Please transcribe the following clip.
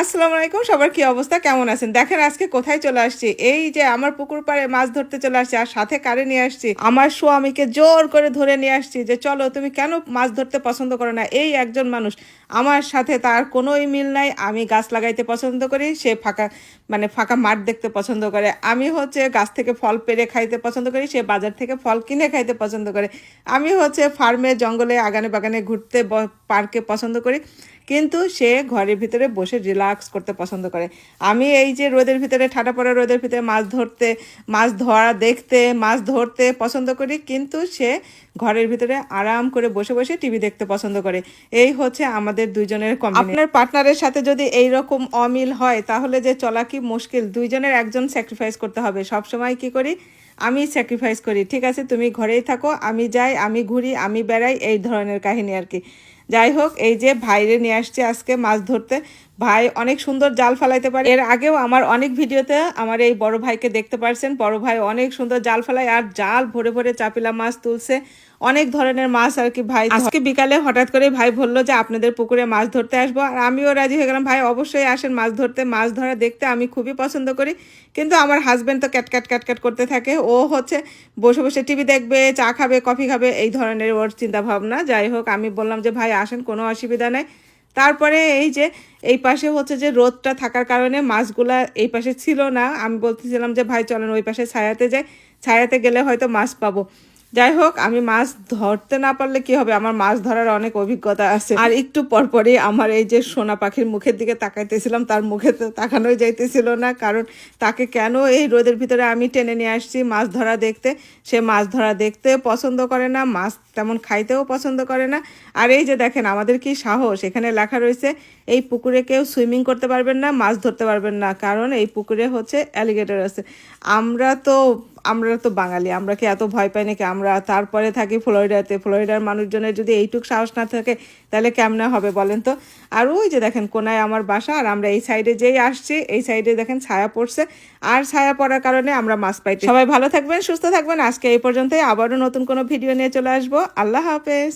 আসসালামু আলাইকুম, সবার কি অবস্থা? কেমন আছেন? দেখেন আজকে কোথায় চলে আসছি? এই যে আমার পুকুর পাড়ে মাছ ধরতে চলে আসছি আর সাথে কারে নিয়ে আসছি? আমার স্বামীকে জোর করে ধরে নিয়ে আসছি যে, চলো, তুমি কেন মাছ ধরতে পছন্দ করো না? এই একজন মানুষ। আমার সাথে তার কোনোই মিল নাই। আমি গাছ লাগাইতে পছন্দ করি। সে ফাঁকা মানে ফাঁকা মাঠ দেখতে পছন্দ করে। আমি হচ্ছে গাছ থেকে ফল পেরে খাইতে পছন্দ করি। সে বাজার থেকে ফল কিনে খাইতে পছন্দ করে। আমি হচ্ছে ফার্মে, জঙ্গলে আগানে বাগানে ঘুরতে পার্কে পছন্দ করি। কিন্তু সে ঘরের ভিতরে বসে রিল্যাক্স করতে পছন্দ করে। আমি এই যে রোদের ভিতরে ঠাটা পড়া রোদের ভিতরে মাছ ধরতে, মাছ ধরা দেখতে, মাছ ধরতে পছন্দ করি, কিন্তু সে ঘরের ভিতরে আরাম করে বসে বসে টিভি দেখতে পছন্দ করে। এই হচ্ছে আমাদের দুইজনের কম আপনার পার্টনারের সাথে যদি এই রকম অমিল হয়, তাহলে যে চলা কি মুশকিল? দুইজনের একজন স্যাক্রিফাইস করতে হবে। সব সময় কি করি? আমি স্যাক্রিফাইস করি। ঠিক আছে, তুমি ঘরেই থাকো, আমি যাই, আমি ঘুরি, আমি বেড়াই, এই ধরনের কাহিনী আর কি। যাই হোক, এই যে ভাইরে নিয়ে আসছে আজকে মাছ ধরতে। ভাই অনেক সুন্দর জাল ফেলাইতে পারে। এর আগেও আমার অনেক ভিডিওতে আমার এই বড় ভাইকে দেখতে পারছেন। বড় ভাই অনেক সুন্দর জাল ফেলায় আর জাল ভরে ভরে চাপিলা মাছ তুলছে। অনেক ধরনের মাছ আর কি ভাই। আজকে বিকালে হঠাৎ করে ভাই বলল যে, আপনাদের পুকুরে মাছ ধরতে আসব। আর আমিও রাজি হয়ে গেলাম, ভাই, অবশ্যই আসেন মাছ ধরতে। মাছ ধরা দেখতে আমি খুবই পছন্দ করি। কিন্তু আমার হাজব্যান্ড তো ক্যাট ক্যাট ক্যাট ক্যাট করতে থাকে। ও হচ্ছে বসে বসে টিভি দেখবে, চা খাবে, কফি খাবে, এই ধরনের ওর চিন্তা ভাবনা যাই হোক, আমি বললাম যে, ভাই আসেন, কোনো অসুবিধা নেই। তারপরে এই যে, এই পাশে হচ্ছে যে রোদটা থাকার কারণে মাছগুলা এই পাশে ছিল না। আমি বলতেছিলাম যে, ভাই, চলেন ওই পাশে ছায়াতে যাই। ছায়াতে গেলে হয়তো মাছ পাবো। যাই হোক, আমি মাছ ধরতে না পারলে কি হবে? আমার মাছ ধরার অনেক অভিজ্ঞতা আছে। আর একটু পরপরই আমার এই যে সোনা পাখির মুখের দিকে তাকাইতেছিলাম, তার মুখে তো তাকানোই যাইতেছিল না। কারণ তাকে কেন এই রোদের ভিতরে আমি টেনে নিয়ে আসছি মাছ ধরা দেখতে? সে মাছ ধরা দেখতে পছন্দ করে না, মাছ তেমন খাইতেও পছন্দ করে না। আর এই যে দেখেন, আমাদের কি সাহস? এখানে লেখা রয়েছে এই পুকুরে কেউ সুইমিং করতে পারবেন না, মাছ ধরতে পারবেন না, কারণ এই পুকুরে হচ্ছে অ্যালিগেটর আছে। আমরা তো আমরা তো বাঙালি, আমরা কি এত ভয় পাই নাকি? আমরা তারপরে থাকি ফ্লোরিডাতে, ফ্লোরিডার মানুষজনের যদি এইটুক সাহস না থাকে, তাহলে কেমনে হবে বলেন তো? আর ওই যে দেখেন কোনায় আমার বাসা, আর আমরা এই সাইডে যেই আসছি, এই সাইডে দেখেন ছায়া পড়ছে, আর ছায়া পড়ার কারণে আমরা মাছ পাইছি সবাই ভালো থাকবেন, সুস্থ থাকবেন, আজকে এই পর্যন্তই, আবারও নতুন কোনো ভিডিও নিয়ে চলে আসব। আল্লাহ হাফেজ।